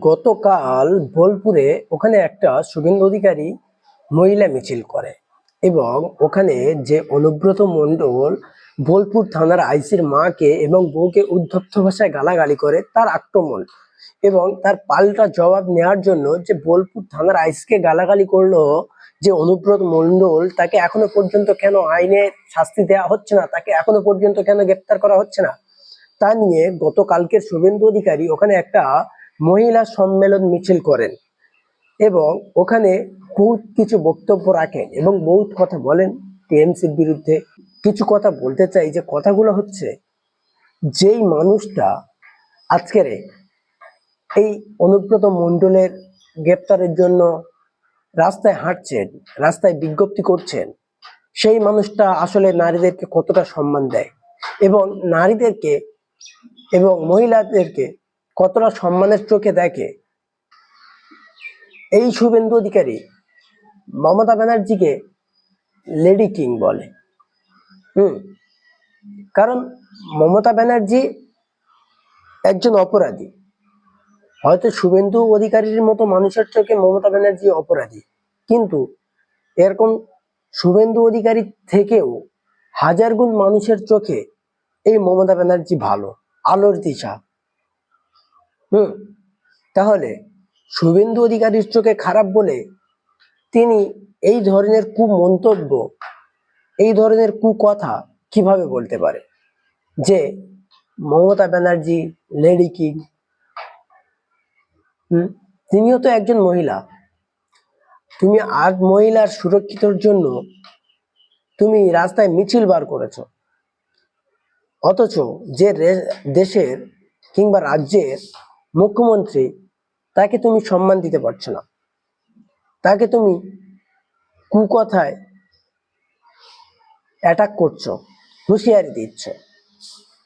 গতকাল বোলপুরে ওখানে একটা শুভেন্দু অধিকারী মহিলা মিছিল করে এবং ওখানে যে অনুব্রত মণ্ডল বোলপুর থানার আইসির মাকে এবং বউকে উদ্ধত্ত ভাষায় গালাগালি করে, তার আক্রমণ এবং তার পাল্টা জবাব নেওয়ার জন্য যে বোলপুর থানার আইসকে গালাগালি করল যে অনুব্রত মণ্ডল, তাকে এখনও পর্যন্ত কেন আইনে শাস্তি দেওয়া হচ্ছে না? তাকে এখনও পর্যন্ত কেন গ্রেপ্তার করা হচ্ছে না? তা নিয়ে গতকালকের শুভেন্দু অধিকারী ওখানে একটা মহিলা সম্মেলন মিছিল করেন এবং ওখানে বহুত কিছু বক্তব্য রাখেন এবং বহুত কথা বলেন। টিএমসির বিরুদ্ধে কিছু কথা বলতে চাই যে কথাগুলো হচ্ছে, যেই মানুষটা আজকের এই অনুব্রত মণ্ডলের গ্রেপ্তারের জন্য রাস্তায় হাঁটছেন, রাস্তায় বিজ্ঞপ্তি করছেন, সেই মানুষটা আসলে নারীদেরকে কতটা সম্মান দেয়? এবং নারীদেরকে এবং মহিলাদেরকে কতটা সম্মানের চোখে দেখে? এই শুভেন্দু অধিকারী মমতা ব্যানার্জিকে লেডি কিং বলে। হুম, কারণ মমতা ব্যানার্জি একজন অপরাধী। হয়তো শুভেন্দু অধিকারীর মতো মানুষের চোখে মমতা ব্যানার্জি অপরাধী। কিন্তু এরকম শুভেন্দু অধিকারী থেকেও হাজার গুণ মানুষের চোখে এই মমতা ব্যানার্জি ভালো, আলোর দিশা। হুম, তাহলে শুভেন্দু অধিকারীর চোখে খারাপ বলে তিনি এই ধরনের কু মন্তব্য এই ধরনের কুকথা কীভাবে বলতে পারে? যে মমতা ব্যানার্জি, লেডি কিং তিনিও তো একজন মহিলা। তুমি আর মহিলার সুরক্ষিতর জন্য তুমি রাস্তায় মিছিল বার করেছ। অথচ যে দেশের কিংবা রাজ্যের মুখ্যমন্ত্রী, তাকে তুমি সম্মান দিতে পারছ না। তাকে তুমি কুকথায় অ্যাটাক করছ, হুঁশিয়ারি দিচ্ছ,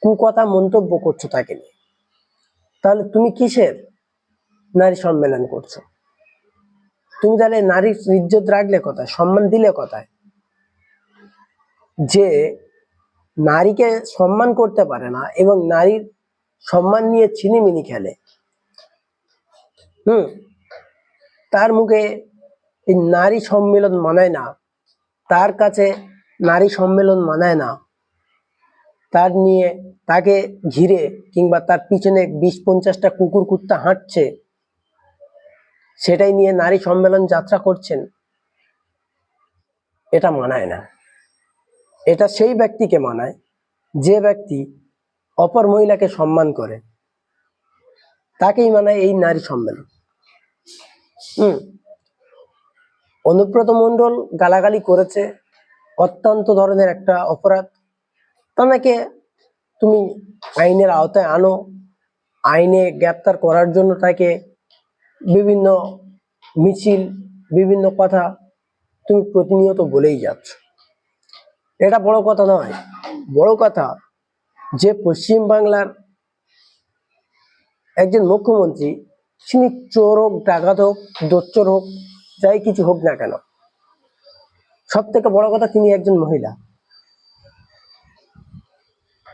কুকথা মন্তব্য করছ তাকে নিয়ে। তাহলে তুমি কিসের নারী সম্মেলন করছ? তুমি তাহলে নারীর ইজ্জত রাখলে কোথায়, সম্মান দিলে কথায়? যে নারীকে সম্মান করতে পারে না এবং নারীর সম্মান নিয়ে ছিনিমিনি খেলে হুম। তার মুখে এই নারী সম্মেলন মানায় না। তার কাছে নারী সম্মেলন মানায় না। তার নিয়ে তাকে ঘিরে কিংবা তার পিছনে বিশ পঞ্চাশটা কুকুর কুত্তা হাঁটছে, সেটাই নিয়ে নারী সম্মেলন যাত্রা করছেন, এটা মানায় না। এটা সেই ব্যক্তিকে মানায় যে ব্যক্তি অপর মহিলাকে সম্মান করে। তাকেই মানে এই নারী সম্মেলন। হুম। অনুব্রত মণ্ডল গালাগালি করেছে, অত্যন্ত ধরনের একটা অপরাধ। তাকে তুমি আইনের আওতায় আনো, আইনে গ্রেপ্তার করার জন্য তাকে বিভিন্ন মিছিল, বিভিন্ন কথা তুমি প্রতিনিয়ত বলেই যাচ্ছ। এটা বড় কথা নয়, বড় কথা যে পশ্চিম বাংলার একজন মুখ্যমন্ত্রী, তিনি চোর হোক, ডাকাত হোক, দোচ্চোর হোক, যাই কিছু হোক না কেন সব থেকে বড় কথা তিনি একজন মহিলা।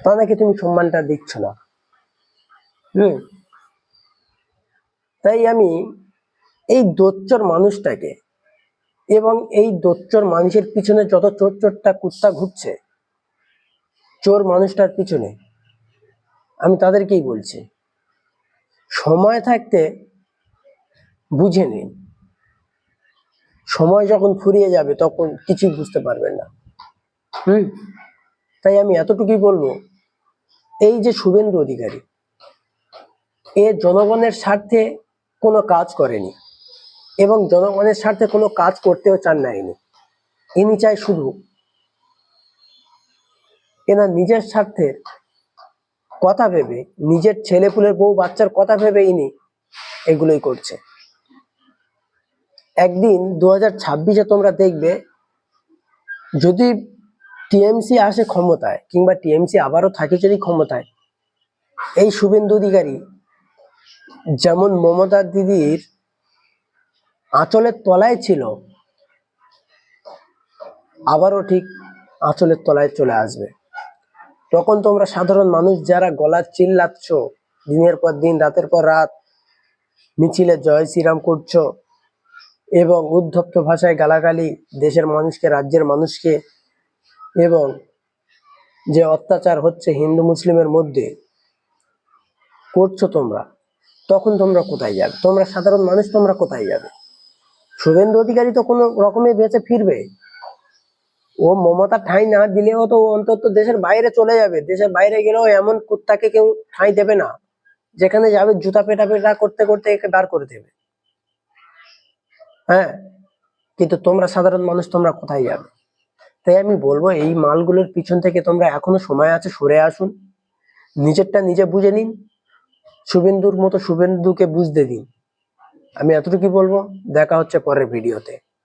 তাদেরকে তুমি সম্মানটা দিচ্ছ না? হুম। তাই আমি এই দোচ্চর মানুষটাকে এবং এই দোচ্চর মানুষের পিছনে যত চোর চোরটা, কুত্তা ঘুরছে, চোর মানুষটার পিছনে আমি তাদেরকেই বলছি। সময় থাকতে বুঝে নিন। সময় যখন ফুরিয়ে যাবে, তখন কিছুই বুঝতে পারবেন না। হুম? তাই আমি এতটুকুই বলব, এই যে শুভেন্দু অধিকারী, এ জনগণের স্বার্থে কোনো কাজ করেনি এবং জনগণের স্বার্থে কোনো কাজ করতেও চান না ইনি। ইনি চায় শুধু এনার নিজের স্বার্থের কথা ভেবে, নিজের ছেলেপুলের বউ বাচ্চার কথা ভেবে ইনি এগুলোই করছে। একদিন দু হাজার ছাব্বিশে তোমরা দেখবে, যদি টিএমসি আসে ক্ষমতায় কিংবা টিএমসি আবারও থাকে যদি ক্ষমতায়, এই শুভেন্দু অধিকারী যেমন মমতা দিদির আঁচলের তলায় ছিল, আবারও ঠিক আঁচলের তলায় চলে আসবে। তখন তোমরা সাধারণ মানুষ যারা গলা চিল্লাচ্ছ, দিনের পর দিন, রাতের পর রাত, মিছিলে জয় শ্রীরাম করছ এবং উদ্ধপ্ত ভাষায় গালাগালি দেশের মানুষকে, রাজ্যের মানুষকে এবং যে অত্যাচার হচ্ছে হিন্দু মুসলিমের মধ্যে, করছ তোমরা। তখন তোমরা কোথায় যাবে? তোমরা সাধারণ মানুষ, তোমরা কোথায় যাবে? শুভেন্দু অধিকারী তো কোনো রকমে বেঁচে ফিরবে। ও মমতা ঠাঁই না দিলেও তো অন্তত দেশের বাইরে চলে যাবে। দেশের বাইরে গেলেও এমন কুত্তাকে কেউ ঠাঁই দেবে না। যেখানে যাবে জুতা পেটা পেটা করতে করতে একে দাঁড় করে দেবে। হ্যাঁ? কিন্তু তোমরা সাধারণ মানুষ, তোমরা কোথায় যাবে? তাই আমি বলব, এই মালগুলোর পিছন থেকে তোমরা এখনও সময় আছে, সরে আসুন। নিজেরটা নিজে বুঝে নিন। শুভেন্দুর মতো শুভেন্দুকে বুঝতে দিন। আমি এতটুকু বলব, দেখা হচ্ছে পরের ভিডিওতে।